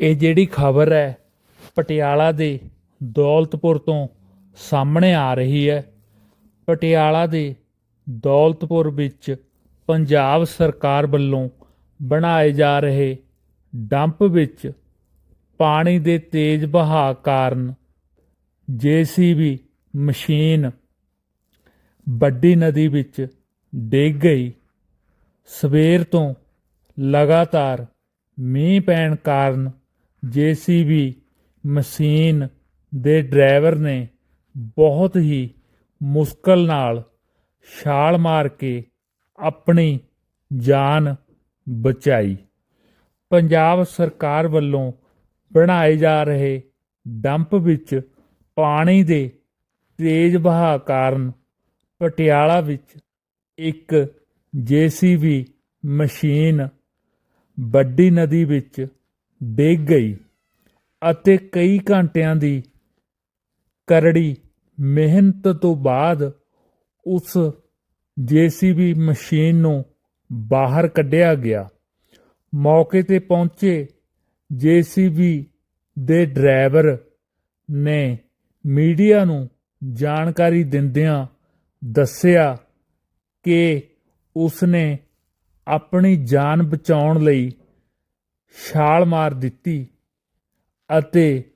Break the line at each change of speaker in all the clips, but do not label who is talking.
ਇਹ ਜਿਹੜੀ ਖਬਰ ਹੈ ਪਟਿਆਲਾ ਦੇ ਦੌਲਤਪੁਰ ਤੋਂ ਸਾਹਮਣੇ ਆ ਰਹੀ ਹੈ। ਪਟਿਆਲਾ ਦੇ ਦੌਲਤਪੁਰ ਵਿੱਚ ਪੰਜਾਬ ਸਰਕਾਰ ਵੱਲੋਂ ਬਣਾਏ ਜਾ ਰਹੇ ਡੰਪ ਵਿੱਚ ਪਾਣੀ ਦੇ ਤੇਜ਼ ਵਹਾਅ ਕਾਰਨ ਜੀਸੀਬੀ ਮਸ਼ੀਨ ਵੱਡੀ ਨਦੀ ਵਿੱਚ ਡਿੱਗ ਗਈ। ਸਵੇਰ ਤੋਂ ਲਗਾਤਾਰ ਮੀਂਹ ਪੈਣ ਕਾਰਨ ਜੀਸੀਬੀ ਮਸ਼ੀਨ ਦੇ ਡਰਾਈਵਰ ਨੇ ਬਹੁਤ ਹੀ ਮੁਸ਼ਕਲ ਨਾਲ ਛਾਲ ਮਾਰ ਕੇ ਆਪਣੀ ਜਾਨ ਬਚਾਈ। ਪੰਜਾਬ ਸਰਕਾਰ ਵੱਲੋਂ ਬਣਾਏ ਜਾ ਰਹੇ ਡੰਪ ਵਿੱਚ ਪਾਣੀ ਦੇ ਤੇਜ਼ ਵਹਾਅ ਕਾਰਨ ਪਟਿਆਲਾ ਵਿੱਚ ਇੱਕ ਜੀਸੀਬੀ ਮਸ਼ੀਨ ਵੱਡੀ ਨਦੀ ਵਿੱਚ ਡਿੱਗ ਗਈ ਅਤੇ ਕਈ ਘੰਟਿਆਂ ਦੀ ਕਰੜੀ ਮਿਹਨਤ ਤੋਂ ਬਾਅਦ ਉਸ ਜੀਸੀਬੀ ਮਸ਼ੀਨ ਨੂੰ ਬਾਹਰ ਕੱਢਿਆ ਗਿਆ। ਮੌਕੇ ਤੇ ਪਹੁੰਚੇ ਜੀਸੀਬੀ ਦੇ ਡਰਾਈਵਰ ਨੇ ਮੀਡੀਆ ਨੂੰ ਜਾਣਕਾਰੀ ਦਿੰਦਿਆਂ ਦੱਸਿਆ ਕਿ ਉਸਨੇ ਆਪਣੀ ਜਾਨ ਬਚਾਉਣ ਲਈ ਛਾਲ ਮਾਰ ਦਿੱਤੀ ਅਤੇ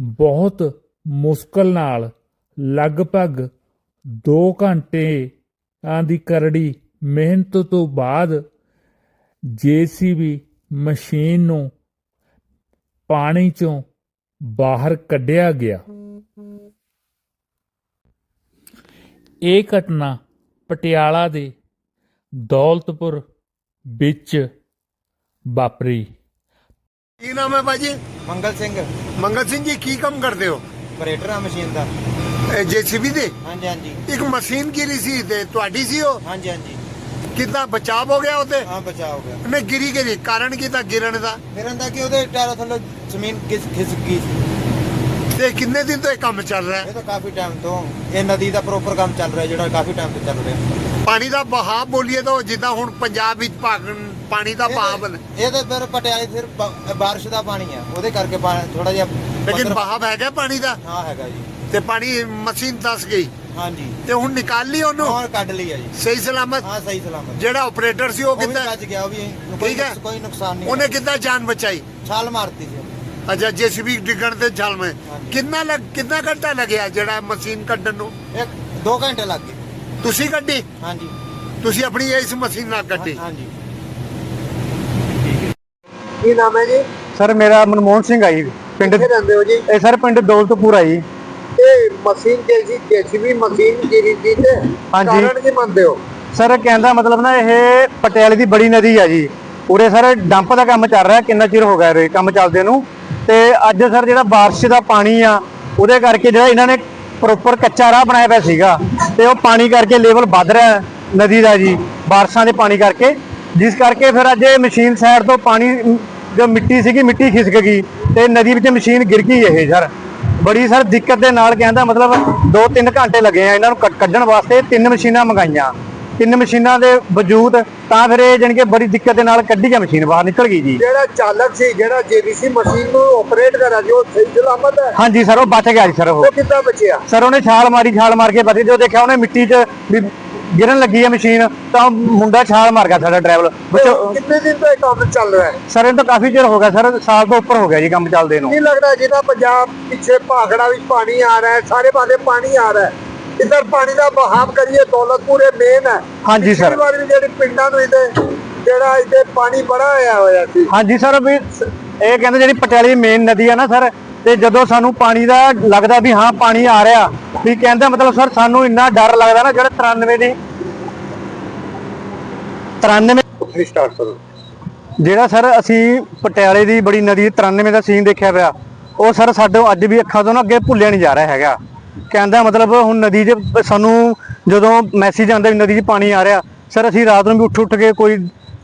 ਬਹੁਤ ਮੁਸ਼ਕਲ ਨਾਲ ਲਗਭਗ 2 ਘੰਟੇ ਦੀ ਕਰੜੀ ਮਿਹਨਤ ਤੋਂ ਬਾਅਦ ਜੀਸੀਬੀ ਮਸ਼ੀਨ ਨੂੰ ਪਾਣੀ ਚੋਂ ਬਾਹਰ ਕੱਢਿਆ ਗਿਆ। ਇਹ ਘਟਨਾ ਪਟਿਆਲਾ ਦੇ ਦੌਲਤਪੁਰ ਵਿੱਚ ਵਾਪਰੀ।
ਕੀ ਨਾਮ ਹੈ ਭਾਜੀ?
ਮੰਗਲ ਸਿੰਘ।
ਮੰਗਲ ਸਿੰਘ ਜੀ ਕੀ ਕੰਮ ਕਰਦੇ ਹੋ?
ਆਪਰੇਟਰ ਆ ਮਸ਼ੀਨ ਦਾ।
ਜੀਸੀਬੀ ਦੇ?
ਹਾਂਜੀ ਹਾਂਜੀ।
ਇੱਕ ਮਸ਼ੀਨ ਗਿਰੀ ਸੀ ਤੇ ਤੁਹਾਡੀ ਸੀ ਉਹ?
ਹਾਂਜੀ ਹਾਂਜੀ।
ਕਿੰਨਾ ਬਚਾਅ ਹੋ ਗਿਆ ਉਹਦੇ?
ਹਾਂ ਬਚਾ ਹੋ ਗਿਆ।
ਨੇ ਗਿਰੀ ਗਿਰੀ ਕਾਰਨ ਕੀ ਤਾਂ ਗਿਰਨ ਦਾ?
ਫਿਰ ਦਾ ਕਿ ਉਹਦੇ ਟਾਇਰ ਥੱਲੇ ਜ਼ਮੀਨ ਕਿਸ ਖਿਸਕ ਗਈ ਸੀ।
ਤੇ ਕਿੰਨੇ ਦਿਨ ਤੋਂ ਇਹ ਕੰਮ ਚੱਲ ਰਿਹਾ ਹੈ?
ਇਹ ਤਾਂ ਕਾਫੀ ਟਾਈਮ ਤੋਂ। ਇਹ ਨਦੀ ਦਾ ਪ੍ਰੋਪਰ ਕੰਮ ਚੱਲ ਰਿਹਾ ਜਿਹੜਾ ਕਾਫੀ ਟਾਈਮ ਤੋਂ ਚੱਲ ਰਿਹਾ।
ਪਾਣੀ ਦਾ ਬਹਾਅ ਬੋਲੀਏ ਤਾਂ ਜਿੱਦਾਂ ਹੁਣ ਪੰਜਾਬ ਵਿੱਚ ਭਾਗ- ਪਾਣੀ ਦਾ ਬਣ
ਇਹ ਤਾਂ ਫਿਰ ਪਟਿਆਲੇ ਫਿਰ ਬਾਰਿਸ਼ ਦਾ ਪਾਣੀ ਆ ਉਹਦੇ ਕਰਕੇ ਥੋੜਾ ਜਿਹਾ
ਲੇਕਿਨ ਬਹਾਅ ਹੈਗਾ ਪਾਣੀ ਦਾ।
ਹਾਂ ਹੈਗਾ ਜੀ।
ਤੇ ਪਾਣੀ ਮਸ਼ੀਨ ਦਸ ਗਈ।
ਹਾਂਜੀ।
ਤੇ ਹੁਣ ਨਿਕਾਲ ਲਈ ਉਹਨੂੰ?
ਹੋਰ ਕੱਢ ਲਈ ਆ ਜੀ।
ਸਹੀ ਸਲਾਮਤ?
ਹਾਂ ਸਹੀ ਸਲਾਮਤ।
ਜਿਹੜਾ ਆਪਰੇਟਰ ਸੀ ਉਹ ਕਿੱਦਾਂ?
ਬਚ ਗਿਆ ਉਹ ਵੀ ਕੋਈ
ਠੀਕ ਹੈ।
ਨੁਕਸ- ਕੋਈ ਨੁਕਸਾਨ ਨਹੀਂ
ਉਹਨੇ। ਕਿੱਦਾਂ ਜਾਨ ਬਚਾਈ?
ਛਾਲ ਮਾਰਤੀ ਸੀ
ਅੱਛਾ ਜੀਸੀਬੀ ਡਿੱਗਣ ਤੇ ਛਾਲ ਮੈਂ। ਕਿੰਨਾ ਲੱਗ ਕਿੰਨਾ ਘੰਟਾ ਲੱਗਿਆ ਜਿਹੜਾ ਮਸ਼ੀਨ ਕੱਢਣ ਨੂੰ?
ਇੱਕ 2 ਘੰਟੇ ਲੱਗ ਗਏ।
ਤੁਸੀਂ ਕੱਢੀ?
ਹਾਂਜੀ।
ਤੁਸੀਂ ਆਪਣੀ ਇਸ ਮਸ਼ੀਨ ਨਾਲ ਕੱਢੀ?
ਹਾਂਜੀ।
ਕੀ ਨਾਮ ਹੈ ਜੀ?
ਸਰ ਮੇਰਾ ਮਨਮੋਹਨ ਸਿੰਘ ਆ ਪਿੰਡ
ਕਿੱਥੇ ਰਹਿੰਦੇ ਹੋ ਜੀ?
ਇਹ ਸਰ ਪਿੰਡ ਦੌਲਤਪੁਰਾ ਜੀ।
ਇਹ ਮਸ਼ੀਨ ਜੈਸੀ ਜੈਸੀਬੀ ਮਸ਼ੀਨ ਜਿਹੜੀ ਦੀ ਤੇ
ਹਾਂਜੀ।
ਕਾਰਨ ਕੀ ਮੰਨਦੇ ਹੋ?
ਸਰ ਕਹਿੰਦਾ ਮਤਲਬ ਨਾ ਇਹ ਪਟਿਆਲੇ ਦੀ ਬੜੀ ਨਦੀ ਆ ਜੀ। ਉਰੇ ਸਰ ਡੰਪ ਦਾ ਕੰਮ ਚੱਲ ਰਿਹਾ ਕਿੰਨਾ ਚਿਰ ਹੋ ਗਿਆ ਰੇ ਕੰਮ ਚੱਲਦੇ ਨੂੰ। ਤੇ ਅੱਜ ਸਰ ਜਿਹੜਾ ਬਾਰਿਸ਼ ਦਾ ਪਾਣੀ ਆ ਉਹਦੇ ਕਰਕੇ ਜਿਹੜਾ ਇਹਨਾਂ ਨੇ ਪ੍ਰੋਪਰ ਕੱਚਾ ਰਾਹ ਬਣਾਇਆ ਪਿਆ ਸੀਗਾ ਤੇ ਉਹ ਪਾਣੀ ਕਰਕੇ ਲੇਵਲ ਵੱਧ ਰਿਹਾ ਨਦੀ ਦਾ ਜੀ ਬਾਰਿਸ਼ਾਂ ਦੇ ਪਾਣੀ ਕਰਕੇ। ਜਿਸ ਕਰਕੇ ਫਿਰ ਅੱਜ ਇਹ ਮਸ਼ੀਨ ਸਾਈਡ ਤੋਂ ਪਾਣੀ ਜੋ ਮਿੱਟੀ ਸੀਗੀ ਮਿੱਟੀ ਖਿਸਕ ਗਈ ਤੇ ਨਦੀ ਵਿੱਚ ਮਸ਼ੀਨ ਗਿਰ ਗਈ ਇਹ ਸਰ। ਬੜੀ ਸਰ ਦਿੱਕਤ ਦੇ ਨਾਲ ਕਹਿੰਦਾ ਮਤਲਬ 2-3 ਘੰਟੇ ਲੱਗੇ ਆ ਇਹਨਾਂ ਨੂੰ ਕੱਢ- ਕੱਢਣ ਵਾਸਤੇ ਤਿੰਨ ਮਸ਼ੀਨਾਂ ਮੰਗਾਈਆਂ। ਤਿੰਨ ਮਸ਼ੀਨਾਂ ਦੇ ਵਜੂਦ ਤਾਂ ਫਿਰ ਇਹ ਜਾਣੀ ਕਿ ਬੜੀ ਦਿੱਕਤ ਦੇ ਨਾਲ ਕੱਢੀ ਗਿਆ ਮਸ਼ੀਨ ਬਾਹਰ ਨਿਕਲ ਗਈ ਜੀ।
ਜਿਹੜਾ ਚਾਲਕ ਸੀ ਜਿਹੜਾ ਜੀਬੀਸੀ ਮਸ਼ੀਨ ਨੂੰ ਆਪਰੇਟ ਕਰਾ ਜੀ ਉਹ ਸਹੀ ਸਲਾਮਤ ਹੈ?
ਹਾਂਜੀ ਸਰ ਉਹ ਬਚ ਗਿਆ ਜੀ ਸਰ ਉਹ।
ਕਿੱਦਾਂ ਬਚਿਆ?
ਸਰ ਉਹਨੇ ਛਾਲ ਮਾਰੀ ਛਾਲ ਮਾਰ ਕੇ ਬਚ। ਜਦੋਂ ਦੇਖਿਆ ਉਹਨੇ ਮਿੱਟੀ 'ਚ ਵੀ ਗਿਰਨ ਲੱਗੀ ਹੈ ਮਸ਼ੀਨ ਤਾਂ ਮੁੰਡਾ ਛਾਲ ਮਾਰ ਗਿਆ ਸਾਡਾ ਡਰਾਈਵਰ
ਤੇ ਕਿੰਨੇ ਦਿਨ ਤੋਂ ਇਹ ਕੰਮ ਚੱਲ ਰਿਹਾ ਹੈ?
ਸਰ ਇਹ ਤਾਂ ਕਾਫੀ ਚਿਰ ਹੋ ਗਿਆ ਸਰ ਸਾਲ ਤੋਂ ਉੱਪਰ ਹੋ ਗਿਆ ਜੀ ਕੰਮ ਚੱਲਦੇ ਨੂੰ।
ਨਹੀਂ ਲੱਗਦਾ ਜਿਹਦਾ ਪੰਜਾਬ ਪਿੱਛੇ ਭਾਖੜਾ ਵਿੱਚ ਪਾਣੀ ਆ ਰਿਹਾ ਹੈ ਸਾਰੇ ਪਾਸੇ ਪਾਣੀ ਆ ਰਿਹਾ ਹੈ? ਇਧਰ ਪਾਣੀ ਦਾ ਬਹਾਵ ਕਰੀਏ ਦੌਲਤਪੁਰ ਇਹ ਮੇਨ ਹੈ।
ਹਾਂਜੀ ਸਰ।
ਪਿਛਲੀ ਵਾਰ ਵੀ ਜਿਹੜੀ ਪਿੰਡਾਂ ਨੂੰ ਇਹਦੇ ਜਿਹੜਾ ਇਹਦੇ ਪਾਣੀ ਬੜਾ ਆਇਆ ਹੋਇਆ ਸੀ।
ਹਾਂਜੀ ਸਰ ਵੀ ਇਹ ਕਹਿੰਦੇ ਜਿਹੜੀ ਪਟਿਆਲੇ ਮੇਨ ਨਦੀ ਆ ਨਾ ਸਰ ਤੇ ਜਦੋਂ ਸਾਨੂੰ ਪਾਣੀ ਦਾ ਲੱਗਦਾ ਵੀ ਹਾਂ ਪਾਣੀ ਆ ਰਿਹਾ ਵੀ ਕਹਿੰਦਾ ਮਤਲਬ ਸਰ ਸਾਨੂੰ ਇੰਨਾ ਡਰ ਲੱਗਦਾ ਨਾ ਜਿਹੜਾ 93 ਦੀ 93
ਸਟਾਰਟ ਕਰੋ।
ਜਿਹੜਾ ਸਰ ਅਸੀਂ ਪਟਿਆਲੇ ਦੀ ਬੜੀ ਨਦੀ 93 ਦਾ ਸੀਨ ਦੇਖਿਆ ਪਿਆ ਉਹ ਸਰ ਸਾਡੇ ਅੱਜ ਵੀ ਅੱਖਾਂ ਤੋਂ ਨਾ ਅੱਗੇ ਭੁੱਲਿਆ ਨਹੀਂ ਜਾ ਰਿਹਾ ਹੈਗਾ। ਕਹਿੰਦਾ ਮਤਲਬ ਹੁਣ ਨਦੀ 'ਚ ਸਾਨੂੰ ਜਦੋਂ ਮੈਸੇਜ ਆਉਂਦਾ ਵੀ ਨਦੀ 'ਚ ਪਾਣੀ ਆ ਰਿਹਾ ਸਰ ਅਸੀਂ ਰਾਤ ਨੂੰ ਵੀ ਉੱਠ ਉੱਠ ਕੇ ਕੋਈ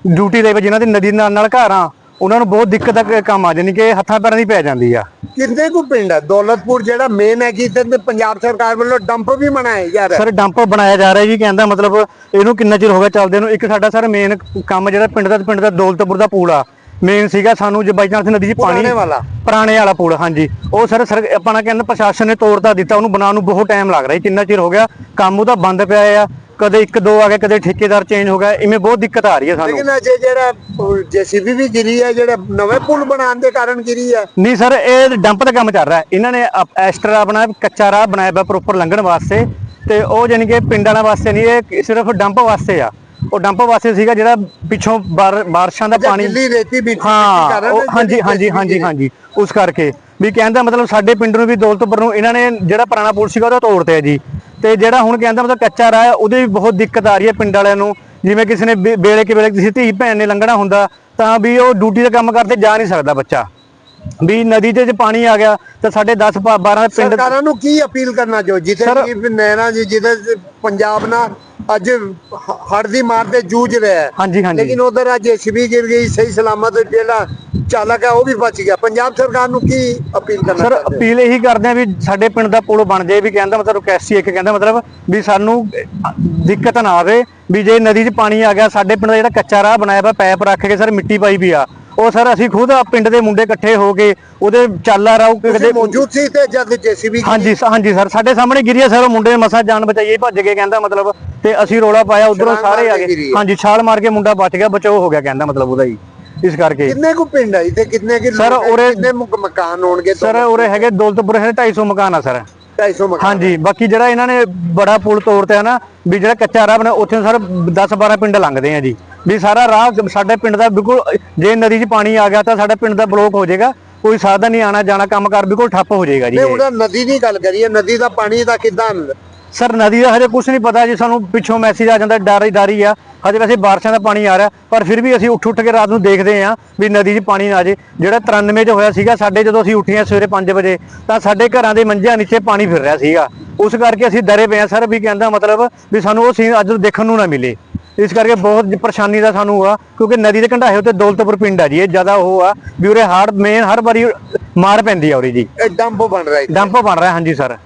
ਡਿਊਟੀ ਦੇ ਵਿੱਚ ਜਿਨ੍ਹਾਂ ਦੀ ਨਦੀ ਨਾਲ ਨਾਲ ਘਰ ਆ ਉਹਨਾਂ ਨੂੰ ਬਹੁਤ ਦਿੱਕਤ ਦਾ ਕੰਮ ਆ ਜਾਣੀ ਕਿ ਹੱਥਾਂ ਪੈਰਾਂ ਦੀ ਪੈ ਜਾਂਦੀ ਆ।
ਕਿੰਨੇ ਕੁ ਪਿੰਡ ਹੈ ਦੌਲਤਪੁਰ ਜਿਹੜਾ ਮੇਨ ਹੈ ਕਿ ਇੱਥੇ ਤੇ ਪੰਜਾਬ ਸਰਕਾਰ ਵੱਲੋਂ ਡੰਪ ਵੀ ਬਣਾਏ ਜਾ ਰਿਹਾ
ਸਰ ਡੰਪ ਬਣਾਇਆ ਜਾ ਰਿਹਾ ਜੀ ਕਹਿੰਦਾ ਮਤਲਬ ਇਹਨੂੰ ਕਿੰਨਾ ਚਿਰ ਹੋ ਗਿਆ ਚੱਲਦੇ ਨੂੰ? ਇੱਕ ਸਾਡਾ ਸਰ ਮੇਨ ਕੰਮ ਜਿਹੜਾ ਪਿੰਡ ਦਾ ਪਿੰਡ ਦਾ ਦੌਲਤਪੁਰ ਦਾ ਪੂਲ ਆ। ਮੇਨ ਸੀਗਾ ਸਾਨੂੰ ਜੇ ਬਾਈ ਚਾਂਸ ਨਦੀ 'ਚ ਪਾਣੀ
ਪੁਰਾਣੇ ਵਾਲਾ।
ਪੁਰਾਣੇ ਵਾਲਾ ਪੁਲ ਹਾਂਜੀ। ਉਹ ਸਰ ਸਰ ਆਪਣਾ ਕਹਿੰਦੇ ਪ੍ਰਸ਼ਾਸਨ ਨੇ ਤੋੜਦਾ ਦਿੱਤਾ ਉਹਨੂੰ ਬਣਾਉਣ ਨੂੰ ਬਹੁਤ ਟਾਈਮ ਲੱਗ ਰਿਹਾ ਜੀ, ਕਿੰਨਾ ਚਿਰ ਹੋ ਗਿਆ? ਕੰਮ ਉਹਦਾ ਬੰਦ ਪਿਆ ਆ। ਕਦੇ ਇੱਕ ਦੋ ਆ ਗਏ ਕਦੇ ਠੇਕੇਦਾਰ ਚੇਂਜ ਹੋ ਗਿਆ ਇਵੇਂ ਬਹੁਤ ਦਿੱਕਤ ਆ ਰਹੀ ਹੈ ਸਾਨੂੰ।
ਲੇਕਿਨ ਅਜੇ ਜਿਹੜਾ ਜੀਸੀਬੀ ਵੀ ਗਿਰੀ ਹੈ ਜਿਹੜਾ ਨਵੇਂ ਪੁਲ ਬਣਾਉਣ ਦੇ ਕਾਰਨ ਗਿਰੀ ਹੈ।
ਨਹੀਂ ਸਰ ਇਹ ਡੰਪ ਦਾ ਕੰਮ ਚੱਲ ਰਿਹਾ। ਹੈ। ਇਹਨਾਂ ਨੇ ਐਕਸਟਰਾ ਆਪਣਾ ਕੱਚਾ ਰਾਹ ਬਣਾਇਆ ਪਿਆ ਪ੍ਰੋਪਰ ਲੰਘਣ ਵਾਸਤੇ। ਤੇ ਉਹ ਜਾਨੀ ਕਿ ਪਿੰਡ ਵਾਸਤੇ ਨਹੀਂ ਇਹ ਸਿਰਫ ਡੰਪ ਵਾਸਤੇ ਆ। ਉਹ ਡੰਪ ਵਾਸਤੇ ਸੀਗਾ ਜਿਹੜਾ ਪਿੱਛੋਂ ਬਾਰ- ਬਾਰਿਸ਼ਾਂ ਦਾ ਪਾਣੀ
ਗਿੱਲੀ ਰੇਤੀ ਮਿੱਟੀ
ਹਾਂ ਹਾਂਜੀ ਹਾਂਜੀ ਹਾਂਜੀ। ਹਾਂਜੀ। ਉਸ ਕਰਕੇ ਵੀ ਕਹਿੰਦਾ ਮਤਲਬ ਸਾਡੇ ਪਿੰਡ ਨੂੰ ਵੀ ਦੌਲਤਪੁਰ ਨੂੰ ਇਹਨਾਂ ਨੇ ਜਿਹੜਾ ਪੁਰਾਣਾ ਪੁਲ ਸੀਗਾ ਉਹਦਾ ਤੋੜਤੇ ਜੀ। ਤੇ ਜਿਹੜਾ ਹੁਣ ਕਹਿੰਦਾ ਮਤਲਬ ਕੱਚਾ ਰਾਹ ਹੈ, ਉਹਦੇ ਵੀ ਬਹੁਤ ਦਿੱਕਤ ਆ ਰਹੀ ਹੈ ਪਿੰਡ ਵਾਲਿਆਂ ਨੂੰ। ਜਿਵੇਂ ਕਿਸੇ ਨੇ ਵੇਲੇ ਕਿ ਵੇਲੇ ਕਿਸੇ ਧੀ ਭੈਣ ਨੇ ਲੰਘਣਾ ਹੁੰਦਾ, ਤਾਂ ਵੀ ਉਹ ਡਿਊਟੀ ਦਾ ਕੰਮ ਕਰਦੇ ਜਾ ਨਹੀਂ ਸਕਦਾ ਬੱਚਾ। ਵੀ ਨਦੀ ਤੇ ਜੇ ਪਾਣੀ ਆ ਗਿਆ ਤਾਂ ਸਾਡੇ 10 12 ਪਿੰਡ
ਸਰਕਾਰਾਂ ਨੂੰ ਕੀ ਅਪੀਲ ਕਰਨਾ ਚਾਹੋ? ਜਿੱਥੇ ਕਿ ਨੈਣਾ ਜੀ ਜਿਹਦੇ ਚ ਪੰਜਾਬ ਨਾਲ ਅੱਜ ਹੜ ਦੀ ਮਾਰ ਤੇ ਜੂਝ ਰਿਹਾ ਹੈ।
ਹਾਂਜੀ ਹਾਂਜੀ।
ਲੇਕਿਨ ਉਧਰ ਅੱਜ ਜੀਸੀਬੀ ਗਿਰ ਗਈ ਸਹੀ ਸਲਾਮਤ ਜਿਹੜਾ ਚਾਲਕ ਹੈ ਉਹ ਵੀ ਬਚ ਗਿਆ। ਪੰਜਾਬ ਸਰਕਾਰ ਨੂੰ ਕੀ ਅਪੀਲ ਕਰਨਾ
ਸਰ? ਅਪੀਲ ਇਹੀ ਕਰਦੇ ਆ ਵੀ ਸਾਡੇ ਪਿੰਡ ਦਾ ਪੁਲ ਬਣ ਜਾਏ ਵੀ ਕਹਿੰਦਾ ਮਤਲਬ ਰਿਕਵੈਸਟ ਇੱਕ ਕਹਿੰਦਾ ਮਤਲਬ ਵੀ ਸਾਨੂੰ ਦਿੱਕਤ ਨਾ ਆਵੇ ਵੀ ਜੇ ਨਦੀ 'ਚ ਪਾਣੀ ਆ ਗਿਆ ਸਾਡੇ ਪਿੰਡ ਦਾ ਜਿਹੜਾ ਕੱਚਾ ਰਾਹ ਬਣਾਇਆ ਵਾ ਪੈਪ ਰੱਖ ਕੇ ਸਰ ਮਿੱਟੀ ਪਾਈ ਵੀ ਆ। ਉਹ ਸਰ ਅਸੀਂ ਖੁਦ ਆ ਪਿੰਡ ਦੇ ਮੁੰਡੇ ਇਕੱਠੇ ਹੋ ਕੇ ਉਹਦੇ ਚਾਲਾ ਰਾਉ
ਤੁਸੀਂ ਮੌਜੂਦ ਸੀ ਤੇ ਜਦ ਜੀਸੀਬੀ
ਹਾਂਜੀ ਸ- ਹਾਂਜੀ ਸਰ ਸਾਡੇ ਸਾਹਮਣੇ ਗਿਰੀਆ ਸਰ ਉਹ ਮੁੰਡੇ ਨੇ ਮਸਾ ਜਾਨ ਬਚਾਈ ਭੱਜ ਕੇ ਕਹਿੰਦਾ ਮਤਲਬ ਤੇ ਅਸੀਂ ਰੋਲਾ ਪਾਇਆ ਉਧਰੋਂ ਸਾਰੇ ਆ
ਕੇ
ਗਏ।
ਹੈ।
ਹਾਂਜੀ ਛਾਲ ਮਾਰ ਕੇ ਮੁੰਡਾ ਬਚ ਗਿਆ ਬਚਾਓ ਹੋ ਗਿਆ ਕਹਿੰਦਾ ਮਤਲਬ ਉਹਦਾ ਹੀ ਇਸ ਕਰਕੇ।
ਕਿੰਨੇ ਕੁ ਪਿੰਡ ਹੈ ਤੇ ਕਿੰਨੇ ਕਿ
ਸਰ, ਉਰੇ-
ਕਿੰਨੇ ਮੁਕ- ਮਕਾਨ ਹੋਣਗੇ
ਸਰ ਉਰੇ ਹੈਗੇ ਦੌਲਤਪੁਰ ਹੈ 250 ਮਕਾਨ ਆ ਸਰ।
250 ਮਕਾਨ।
ਹਾਂਜੀ ਬਾਕੀ ਜਿਹੜਾ ਇਹਨਾਂ ਨੇ ਬੜਾ ਪੁਲ ਤੋੜਤਾ ਨਾ ਵੀ ਜਿਹੜਾ ਕੱਚਾ ਰਾਹ ਬਣਾ ਉੱਥੇ ਸਰ 10 12 ਪਿੰਡ ਲੰਘਦੇ ਆ ਜੀ। ਵੀ ਸਾਰਾ ਰਾਹ ਸਾਡੇ ਪਿੰਡ ਦਾ ਬਿਲਕੁਲ ਜੇ ਨਦੀ 'ਚ ਪਾਣੀ ਆ ਗਿਆ ਤਾਂ ਸਾਡੇ ਪਿੰਡ ਦਾ ਬਲੌਕ ਹੋ ਜਾਏਗਾ ਕੋਈ ਸਾਧਨ ਨਹੀਂ ਆਣਾ ਜਾਣਾ ਕੰਮਕਾਰ ਬਿਲਕੁਲ ਠੱਪ ਹੋ ਜਾਏਗਾ ਜੀ
ਨਹੀਂ ਨਦੀ ਦੀ ਗੱਲ ਕਰੀਏ ਨਦੀ ਦਾ ਪਾਣੀ ਦਾ ਕਿਦਾਂ
ਸਰ ਨਦੀ ਦਾ ਹਜੇ ਕੁਝ ਨਹੀਂ ਪਤਾ ਜੀ ਸਾਨੂੰ ਪਿੱਛੋਂ ਮੈਸੇਜ ਆ ਜਾਂਦਾ ਡਰ ਹੀ ਡਰ ਆ। ਹਜੇ ਵੈਸੇ ਬਾਰਿਸ਼ਾਂ ਦਾ ਪਾਣੀ ਆ ਰਿਹਾ ਪਰ ਫਿਰ ਵੀ ਅਸੀਂ ਉੱਠ ਉੱਠ ਕੇ ਰਾਤ ਨੂੰ ਦੇਖਦੇ ਆ ਵੀ ਨਦੀ 'ਚ ਪਾਣੀ ਨਾ ਆ ਜੇ। ਜਿਹੜਾ 93 'ਚ ਹੋਇਆ ਸੀਗਾ ਸਾਡੇ ਜਦੋਂ ਅਸੀਂ ਉੱਠੇ ਆ ਸਵੇਰੇ 5 ਵਜੇ ਤਾਂ ਸਾਡੇ ਘਰਾਂ ਦੇ ਮੰਜਿਆਂ ਨੀਚੇ ਪਾਣੀ ਫਿਰ ਰਿਹਾ ਸੀਗਾ। ਉਸ ਕਰਕੇ ਅਸੀਂ ਡਰੇ ਪਏ ਆ ਸਰ ਵੀ ਕਹਿੰਦਾ ਮਤਲਬ ਵੀ ਸਾਨੂੰ ਉਹ ਸੀਨ ਅੱਜ ਦੇਖਣ ਨੂੰ ਨਾ ਮਿਲੇ। ਇਸ ਕਰਕੇ ਬਹੁਤ ਪਰੇਸ਼ਾਨੀ ਦਾ ਸਾਨੂੰ ਆ ਕਿਉਂਕਿ ਨਦੀ ਦੇ ਕੰਢਾਏ ਉੱਤੇ ਦੌਲਤਪੁਰ ਪਿੰਡ ਆ ਜੀ ਇਹ ਜ਼ਿਆਦਾ ਉਹ ਆ ਵੀ ਉਰੇ ਹਾਰਡ ਮੇਨ ਹਰ ਵਾਰੀ ਮਾਰ ਪੈਂਦੀ ਆ ਉਰੇ ਜੀ।
ਇਹ ਡੰਪ ਬਣ ਰਿਹਾ ਹੈ
ਡੰਪ ਬਣ ਰਿਹਾ ਹਾਂਜੀ ਸਰ।